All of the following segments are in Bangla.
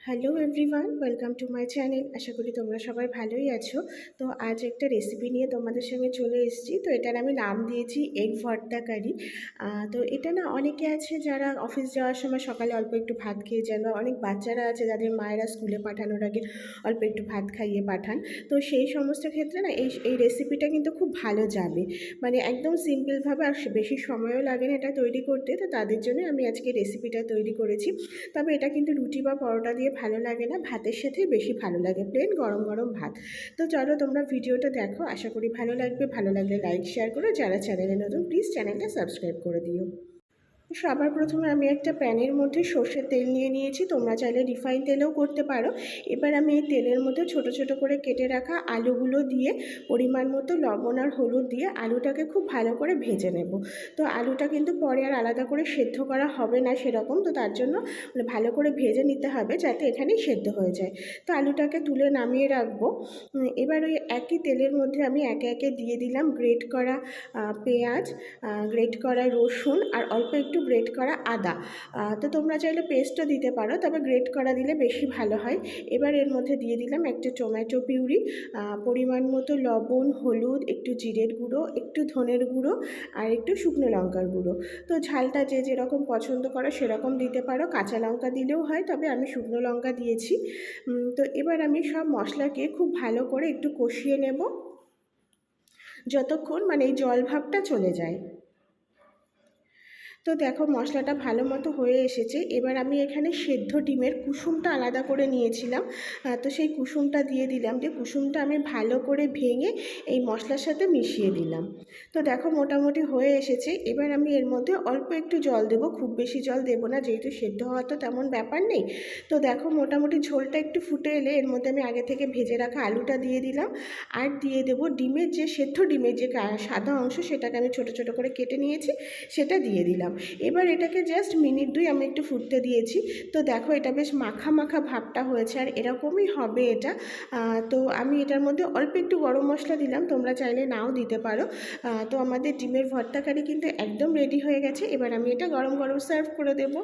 Hello everyone welcome to my channel আশা করি তোমরা সবাই ভালোই আছো। তো আজ একটা রেসিপি নিয়ে তোমাদের সঙ্গে চলে এসেছি। তো এটার আমি নাম দিয়েছি এগ ভর্তা কারি তো এটা না অনেকে আছে যারা অফিস যাওয়ার সময় সকালে অল্প একটু ভাত খেয়ে যান বা অনেক বাচ্চারা আছে যাদের মায়েরা স্কুলে পাঠানোর আগে অল্প একটু ভাত খাইয়ে পাঠান। তো সেই সমস্ত ক্ষেত্রে না এই এই রেসিপিটা কিন্তু খুব ভালো যাবে। মানে একদম সিম্পলভাবে আর বেশি সময়ও লাগে না এটা তৈরি করতে। তো তাদের জন্য আমি আজকে রেসিপিটা তৈরি করেছি। তবে এটা কিন্তু রুটি বা পরোটা দিয়ে ভালো লাগে না, ভাতের সাথে বেশি ভালো লাগে প্লেন গরম গরম ভাত। তো চলো তোমরা ভিডিওটা দেখো, আশা করি ভালো লাগবে। ভালো লাগলে লাইক শেয়ার করো। যারা চ্যানেলে নতুন প্লিজ চ্যানেলটা সাবস্ক্রাইব করে দিও। সবার প্রথমে আমি একটা প্যানের মধ্যে সর্ষের তেল নিয়ে নিয়েছি। তোমরা চাইলে রিফাইন তেলেও করতে পারো। এবার আমি এই তেলের মধ্যে ছোট ছোট করে কেটে রাখা আলুগুলো দিয়ে, পরিমাণ মতো লবণ আর হলুদ দিয়ে আলুটাকে খুব ভালো করে ভেজে নেব। তো আলুটা কিন্তু পরে আর আলাদা করে সেদ্ধ করা হবে না সেরকম। তো তার জন্য মানে ভালো করে ভেজে নিতে হবে যাতে এখানেই সেদ্ধ হয়ে যায়। তো আলুটাকে তুলে নামিয়ে রাখব। এবার ওই একই তেলের মধ্যে আমি একে একে দিয়ে দিলাম গ্রেট করা পেঁয়াজ গ্রেট করা রসুন আর অল্প একটু গ্রেট করা আদা। তো তোমরা চাইলে পেস্টও দিতে পারো, তবে গ্রেট করা দিলে বেশি ভালো হয়। এবার এর মধ্যে দিয়ে দিলাম একটা টমেটো পিউরি। পরিমাণ মতো লবণ, হলুদ, একটু জিরের গুঁড়ো, একটু ধনের গুঁড়ো, আর একটু শুকনো লঙ্কার গুঁড়ো। তো ঝালটা যে যেরকম পছন্দ করো সেরকম দিতে পারো। কাঁচা লঙ্কা দিলেও হয়, তবে আমি শুকনো লঙ্কা দিয়েছি। তো এবার আমি সব মশলাকে খুব ভালো করে একটু কষিয়ে নেব। যতক্ষণ মানে এই জল ভাবটা চলে যায়। তো দেখো মশলাটা ভালো মতো হয়ে এসেছে। এবার আমি এখানে সেদ্ধ ডিমের কুসুমটা আলাদা করে নিয়েছিলাম। তো সেই কুসুমটা দিয়ে দিলাম দিয়ে কুসুমটা আমি ভালো করে ভেঙে এই মশলার সাথে মিশিয়ে দিলাম। তো দেখো মোটামুটি হয়ে এসেছে। এবার আমি এর মধ্যে অল্প একটু জল দেবো। খুব বেশি জল দেবো না, যেহেতু সেদ্ধ হওয়া তো তেমন ব্যাপার নেই। তো দেখো মোটামুটি ঝোলটা একটু ফুটে এলে এর মধ্যে আমি আগে থেকে ভেজে রাখা আলুটা দিয়ে দিলাম। আর দিয়ে দেবো ডিমের যে সেদ্ধ ডিমের যে সাদা অংশ, সেটাকে আমি ছোট ছোট করে কেটে নিয়েছি, সেটা দিয়ে দিলাম। এবার এটাকে জাস্ট মিনিট দুই আমি একটু ফুটতে দিয়েছি। তো দেখো এটা বেশ মাখা মাখা ভাবটা হয়েছে আর এরকমই হবে এটা। তো আমি এটার মধ্যে অল্প একটু গরম মশলা দিলাম, তোমরা চাইলে নাও দিতে পারো। তো আমাদের ডিমের ভর্তা কারি কিন্তু একদম রেডি হয়ে গেছে। এবার আমি এটা গরম গরম সার্ভ করে দেবো।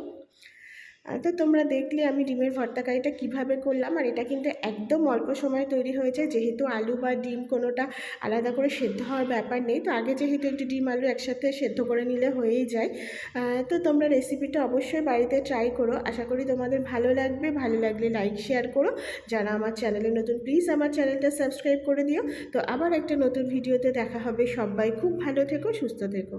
তো তোমরা দেখলে আমি ডিমের ভর্তা কারিটা কীভাবে করলাম, আর এটা কিন্তু একদম অল্প সময় তৈরি হয়েছে, যেহেতু আলু বা ডিম কোনোটা আলাদা করে সেদ্ধ হওয়ার ব্যাপার নেই, তো আগে যেহেতু একটু ডিম আলু একসাথে সেদ্ধ করে নিলে হয়েই যায়। তো তোমরা রেসিপিটা অবশ্যই বাড়িতে ট্রাই করো, আশা করি তোমাদের ভালো লাগবে, ভালো লাগলে লাইক শেয়ার করো। যারা আমার চ্যানেলে নতুন প্লিজ আমার চ্যানেলটা সাবস্ক্রাইব করে দিও। তো আবার একটা নতুন ভিডিওতে দেখা হবে, সবাই খুব ভালো থেকো, সুস্থ থেকো।